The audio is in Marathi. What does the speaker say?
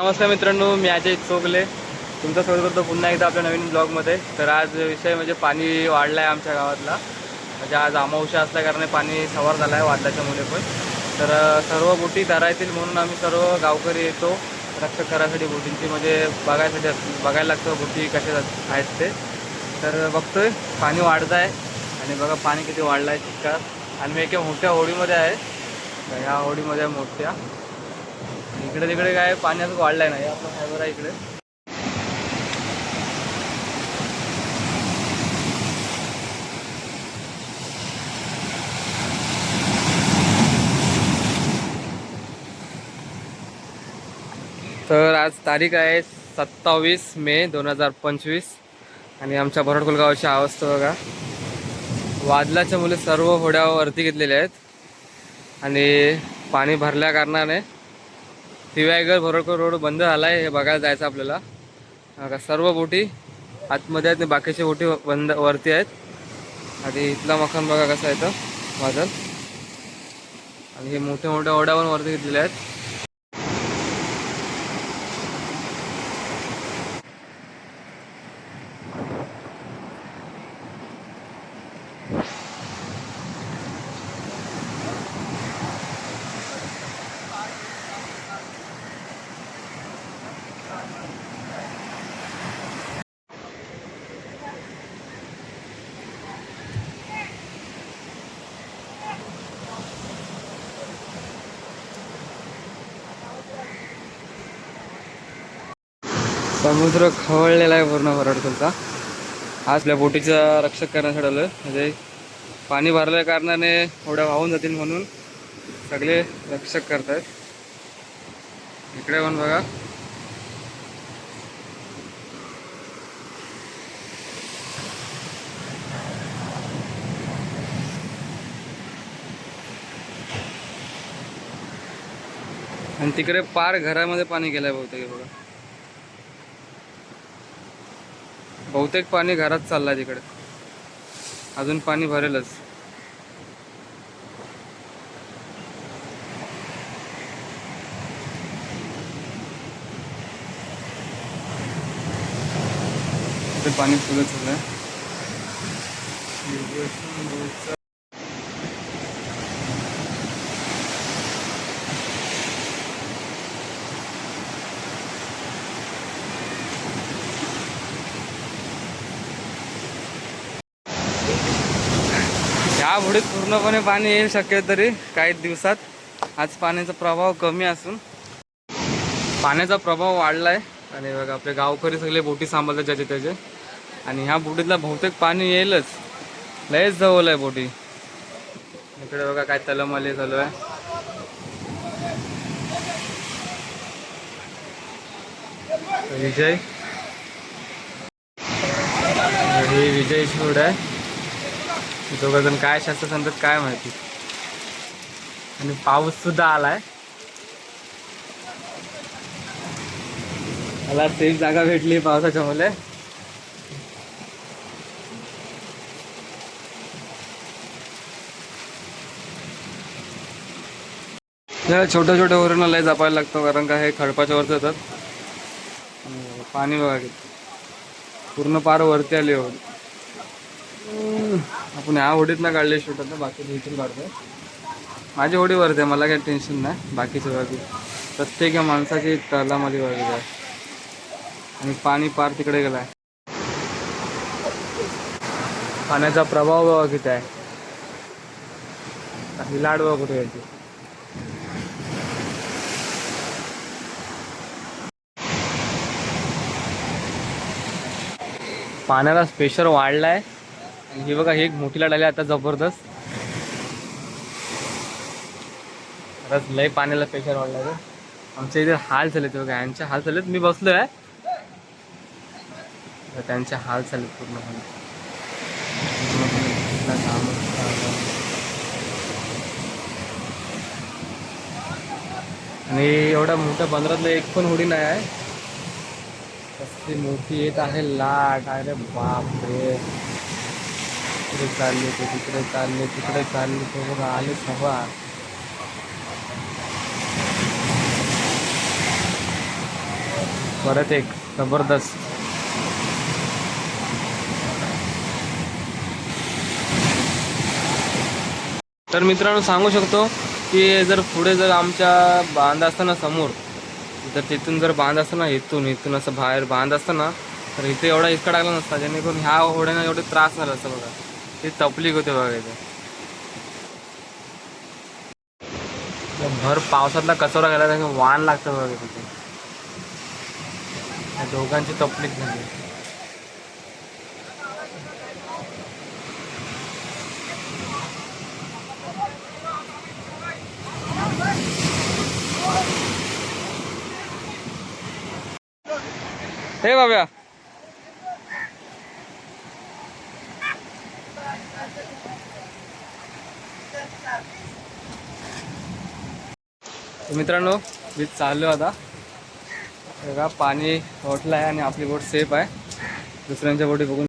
नमस्कार मित्रांनो मी अजय चोगले. तुमचं स्वागत करतो पुन्हा एकदा आपल्या नवीन ब्लॉगमध्ये. तर आज विषय म्हणजे पाणी वाढलं आहे आमच्या गावातला. म्हणजे आज अमावश्या असल्याकारणे पाणी सवार झालं आहे वादलाच्या मुले पण. तर सर्व बोटी धरायतील म्हणून आम्ही सर्व गावकरी येतो. रक्षक करायसाठी बोटींची म्हणजे बघायसाठी बघायला लागतं बोटी कशा आहेत ते. तर बघतोय पाणी वाढत आहे आणि बघा पाणी किती वाढलं आहे चिक्कार आणि मी एका मोठ्या होडीमध्ये आहे. ह्या होडीमध्ये आहे मोठ्या. इकडे तिकडे काय पाणी असं वाढलंय नाही आपलं फायबर आहे इकडे. तर आज तारीख आहे सत्तावीस मे दोन हजार पंचवीस. आणि आमच्या बरडकुल गावाची अवस्था बघा. वादलाच्या मुले सर्व होड्यावरती घेतलेल्या आहेत. आणि पाणी भरल्या कारणाने दिव्यागर भरडकर रोड बंद झाला आहे हे बघायला जायचं आपल्याला. सर्व बोटी आतमध्ये आहेत आणि बाकीच्या बोटी बंद वरती आहेत. आणि इथला मकान बघा कसा येतं तो आणि हे मोठ्या मोठ्या ओढ्या पण वरती घेतलेले आहेत. समुद्र खवळलेला आहे पूर्ण भरडकुलचा आज आपल्या बोटीचा रक्षक करण्यासाठी आलं म्हणजे पाणी भरल्या कारणाने होड्या वाहून जातील म्हणून सगळे रक्षक करतायत. इकडे पण बघा. आणि तिकडे पार घरामध्ये पाणी गेलंय बहुतेक बघा. बहुतेक पाणी घरात चाललंय तिकडे. अजून पाणी भरेलच. ते पाणी फुलं चाललंय. या होडीत पूर्णपणे पाणी येईल शक्य तरी काही दिवसात. आज पाण्याचा प्रभाव कमी असून पाण्याचा प्रभाव वाढलाय. आणि बघा आपले गावकरी सगळे बोटी सांभाळतात ज्याचे त्याचे. आणि ह्या बोटीतला बहुतेक पाणी येईलच. लयच जवळ आहे बोटी. इकडे बघा काय तलमाली चालू आहे. विजय. ही विजय शोड आहे दोघंजण काय शास्त्र सांगतात काय माहिती. आणि पाऊस सुद्धा आलाय. मला सेफ जागा भेटली पावसाच्या मुले छोट्या छोट्या वरून लय जपायला लागतो कारण का हे खडपाच्या वरती येतात. पाणी बघा पूर्ण पार वरती आली होती आपण ह्या होडीत ना काढले शूट आता बाकी इथून काढतोय. माझी होडी वरती आहे मला काही टेन्शन नाही. बाकीचे बाकी. प्रत्येक या माणसाची तलामध्ये वगैरे आहे. आणि पाणी पार तिकडे गेलाय. पाण्याचा प्रभाव बघा किती आहे. ही लाड बघा कुठे यायची पाण्याला स्पेशल वाढलाय. आणि बघा हे एक मोठी लाट आली आता जबरदस्त. खरंच लय पाण्याला प्रेशर वाढला तर आमच्या इथे हाल झाले ते बघा यांचे हाल झालेत. मी बसलो आहे त्यांचे हाल झालेत पूर्णपणे. आणि एवढ्या मोठ्या बंदरातलं एक पण होडी नाही आहे. कसली मोठी येत आहे लाट. अरे बाप रे तिकडे चालले ते तिकडे चालले तिकडे चालले ते बघा आले सभा. परत एक जबरदस्त. तर मित्रांनो सांगू शकतो की जर पुढे जर आमच्या बांध असताना समोर जर तिथून जर बांध असताना इथून इथून असं बाहेर बांध असताना तर इथे एवढा इतका टाकला नसता जेणेकरून ह्या होड्यानं एवढे त्रास झाला असता बघा. ती तपलीक होते बघा भर पावसातला कचरा गेला तर वाण लागतं बघा तिथे दोघांची तपलीक झाली. हे बाब्या मित्रांनो मी चाललो आता. बघा पाणी ओटलं आहे आणि आपली बोट सेफ आहे. दुसऱ्यांच्या बोटी बघून